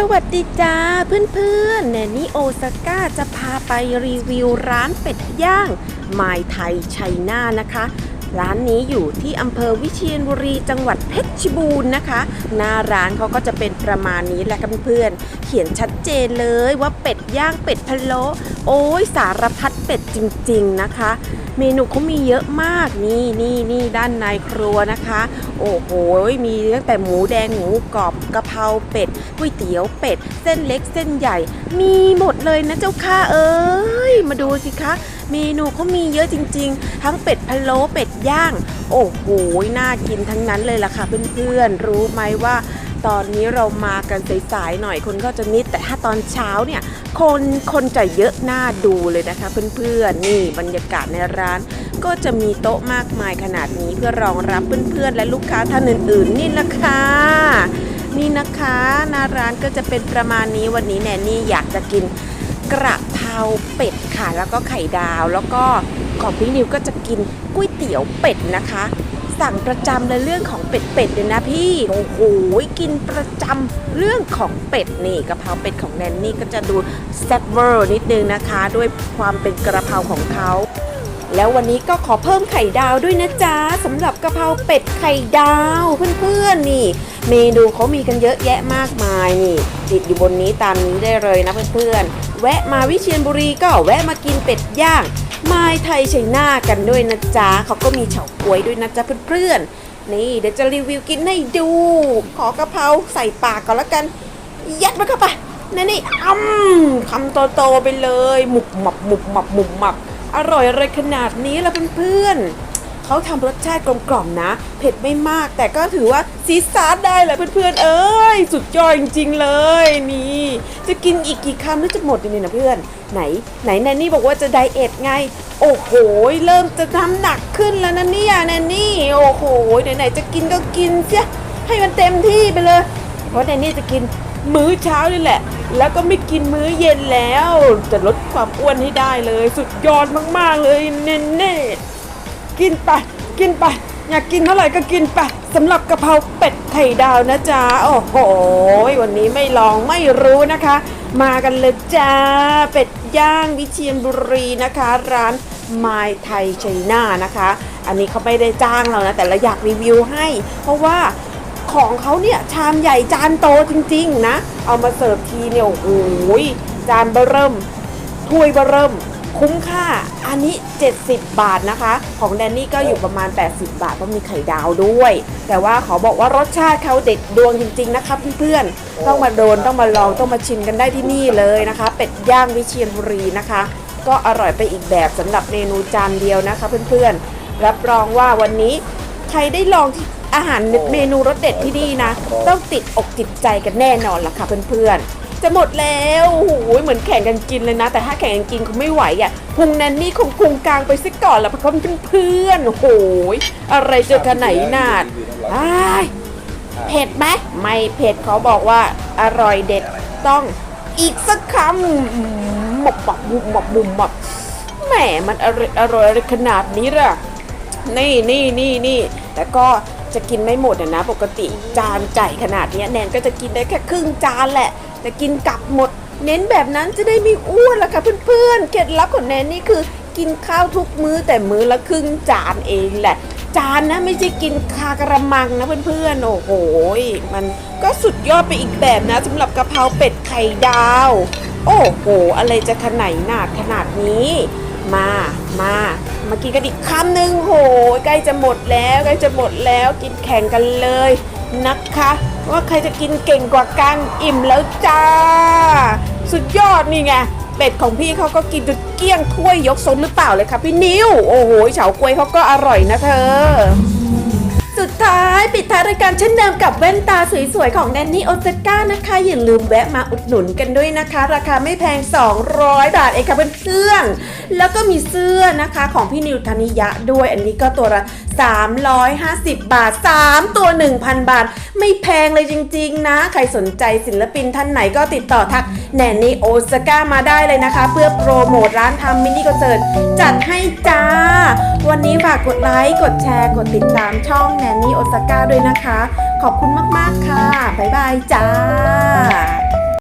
สวัสดีจ้าเพื่อนๆแนนี่โอซาก้าจะพาไปรีวิวร้านเป็ดย่างไมายไทยชัยนานะคะ ร้านนี้อยู่ที่อำเภอวิเชียรบุรีจังหวัดเพชรบูรณ์นะคะ หน้าร้านเขาก็จะเป็นประมาณนี้แหละค่ะเพื่อนๆเขียนชัดเจนเลยว่าเป็ดย่างเป็ดพะโล้โอ้ยสารพัดเป็ดจริง ๆนะคะ เมนูเขามีเยอะมากนี่นี่นี่ด้านในครัวนะคะ โอ้โหมีตั้งแต่หมูแดงหมูกรอบกะเพราเป็ดก๋วยเตี๋ยวเป็ด เส้นเล็กเส้นใหญ่ มีหมดเลยนะเจ้าค่ะเอ้ยมาดูสิคะเมนูเขามีเยอะจริง ๆ ทั้งเป็ดพะโล้เป็ดย่าง โอ้โห น่ากินทั้งนั้นเลยล่ะค่ะเพื่อนๆ รู้ไหมว่า ตอนนี้เรามากันสายๆหน่อยคนก็จะนิด แต่ถ้าตอนเช้าเนี่ย คนคนจะเยอะน่าดูเลยนะคะเพื่อนๆ นี่บรรยากาศในร้านก็จะมีโต๊ะมากมายขนาดนี้เพื่อรองรับเพื่อนๆ และลูกค้าท่านอื่นๆ นี่ละค่ะนี่นะคะหน้าร้านก็จะเป็นประมาณนี้วันนี้แนนนี่อยากจะกิน กระเพราเป็ดค่ะ แล้วก็ไข่ดาว แล้วก็ของพี่นิวก็จะกินก๋วยเตี๋ยวเป็ดนะคะ สั่งประจำเลยเรื่องของเป็ดเป็ดเลยนะพี่ โอ้โห กินประจำเรื่องของเป็ดนี่กระเพราเป็ดของแนนนี่ก็จะดูแซ่บเวอร์นิดนึงนะคะ ด้วยความเป็นกระเพราของเขาแล้ววันนี้ก็ขอเพิ่มไข่ดาวด้วยนะจ๊ะสำหรับกะเพราเป็ดไข่ดาวเพื่อนๆนี่ เมนูเขามีกันเยอะแยะมากมายนี่ ติดอยู่บนนี้ตามนี้ได้เลยนะเพื่อนๆ แวะมาวิเชียรบุรีก็แวะมากินเป็ดย่างไม้ไทยชัยนากันด้วยนะจ๊ะเขาก็มีเฉาก๊วยด้วยนะจ๊ะเพื่อนๆนี่เดี๋ยวจะรีวิวกินให้ดู ขอกระเพราใส่ปากก่อนละกัน ยัดมันเข้าไปนั่นนี่อ้ำคำโตๆไปเลยหมุบหมับหมุบหมับหมุบหมับอร่อยอะไรขนาดนี้ล่ะเพื่อนๆ เขาทำรสชาติกลมกล่อมนะ เผ็ดไม่มาก แต่ก็ถือว่าซีซาร์ได้แหละเพื่อนๆ เอ้ย สุดยอดจริงๆเลย นี่ จะกินอีกกี่คำแล้วจะหมดนี่นะเพื่อน ไหน ไหนแนนนี่บอกว่าจะไดเอทไง โอ้โห เริ่มจะน้ำหนักขึ้นแล้วนะเนี่ยแนนนี่ โอ้โห ไหนๆจะกินก็กินเสียให้มันเต็มที่ไปเลย เพราะแนนนี่จะกินมื้อเช้านี่แหละ แล้วก็ไม่กินมื้อเย็นแล้ว จะลดความอ้วนให้ได้เลย สุดยอดมากๆเลยเน่เน่ๆ กินไป กินไป อยากกินเท่าไหร่ก็กินไปสำหรับกะเพราเป็ดไข่ดาวนะจ๊ะ โอ้โห วันนี้ไม่ลองไม่รู้นะคะ มากันเลยจ้า เป็ดย่างวิเชียรบุรีนะคะ ร้านไมายไทยชัยนานะคะ อันนี้เขาไม่ได้จ้างเรานะ แต่เราอยากรีวิวให้ เพราะว่าของเขาเนี่ย ชามใหญ่จานโตจริง ๆ นะ เอามาเสิร์ฟทีเนี่ย โอ้โหจานเบอร์เริ่มถ้วยเบอร์เริ่ม คุ้มค่า อันนี้ 70 บาทนะคะ ของแดนนี่ก็อยู่ประมาณ 80 บาทเพราะมีไข่ดาวด้วย แต่ว่าขอบอกว่ารสชาติเขาเด็ดดวงจริง ๆ นะคะเพื่อนๆต้องมาโดนต้องมาลองต้องมาชิมกันได้ที่นี่เลยนะคะ เป็ดย่างวิเชียรบุรีนะคะ ก็อร่อยไปอีกแบบสำหรับเมนูจานเดียวนะคะเพื่อนๆรับรองว่าวันนี้ใครได้ลองที่อาหารเมนูรสเด็ดที่นี่นะ ต้องติดอกติดใจกันแน่นอนล่ะค่ะเพื่อนๆ จะหมดแล้วโอ้โหเหมือนแข่งกันกินเลยนะ แต่ถ้าแข่งกันกินคงไม่ไหวอะพุงแนนนี่คงพุงกลางไปซะก่อนละเพราะเขาเป็นเพื่อนๆโอ้โหอะไรจะขนาดนาดอ้ายเผ็ดไหมไม่เผ็ดเขาบอกว่าอร่อยเด็ดต้องอีกสักคำหมบหมบบุบหมบบุบหมบแหมมันอร่อยอร่อยอะไรขนาดนี้ล่ะนี่นี่นี่นี่แต่ก็จะกินไม่หมดอะนะปกติจานใหญ่ขนาดเนี้ยแนนก็จะกินได้แค่ครึ่งจานแหละ แต่กินกลับหมด เน้นแบบนั้นจะได้ไม่อ้วนล่ะค่ะเพื่อนๆ เคล็ดลับของแนนนี่คือ กินข้าวทุกมื้อแต่มื้อละครึ่งจานเองแหละ จานนะไม่ใช่กินคากระมังนะเพื่อนๆ โอ้โห มันก็สุดยอดไปอีกแบบนะสำหรับกะเพราเป็ดไข่ดาว โอ้โห อะไรจะขนาดหนาดขนาดนี้มา มา มากินกันอีกคำหนึ่งโห ใกล้จะหมดแล้ว ใกล้จะหมดแล้ว กินแข่งกันเลย นะคะ ว่าใครจะกินเก่งกว่ากันอิ่มแล้วจ้า สุดยอดนี่ไงเป็ดของพี่เขาก็กินจนเกี้ยงถ้วยยกซนหรือเปล่าเลยคะพี่นิวโอ้โหเฉาก๊วยเขาก็อร่อยนะเธอ สุดท้าย ปิดท้ายรายการเช่นเดิมกับแว่นตาสวยๆ ของแนนนี่โอซก้านะคะ อย่าลืมแวะมาอุดหนุนกันด้วยนะคะ ราคาไม่แพง 200 บาทเองค่ะเพื่อนๆแล้วก็มีเสื้อนะคะของพี่นิวธนิยะด้วย อันนี้ก็ตัวละ 350 บาท 3 ตัว 1,000 บาท ไม่แพงเลยจริงๆ นะ ใครสนใจศิลปินท่านไหนก็ติดต่อทักแนนนี่โอซก้ามาได้เลยนะคะ เพื่อโปรโมทร้านทำมินิคอนเสิร์ตจัดให้จ้า วันนี้ฝากกดไลค์ กดแชร์ กดติดตามช่องแนนนี่โอซาก้าด้วยนะคะ ขอบคุณมาก ๆ ค่ะ บ๊ายบายจ้า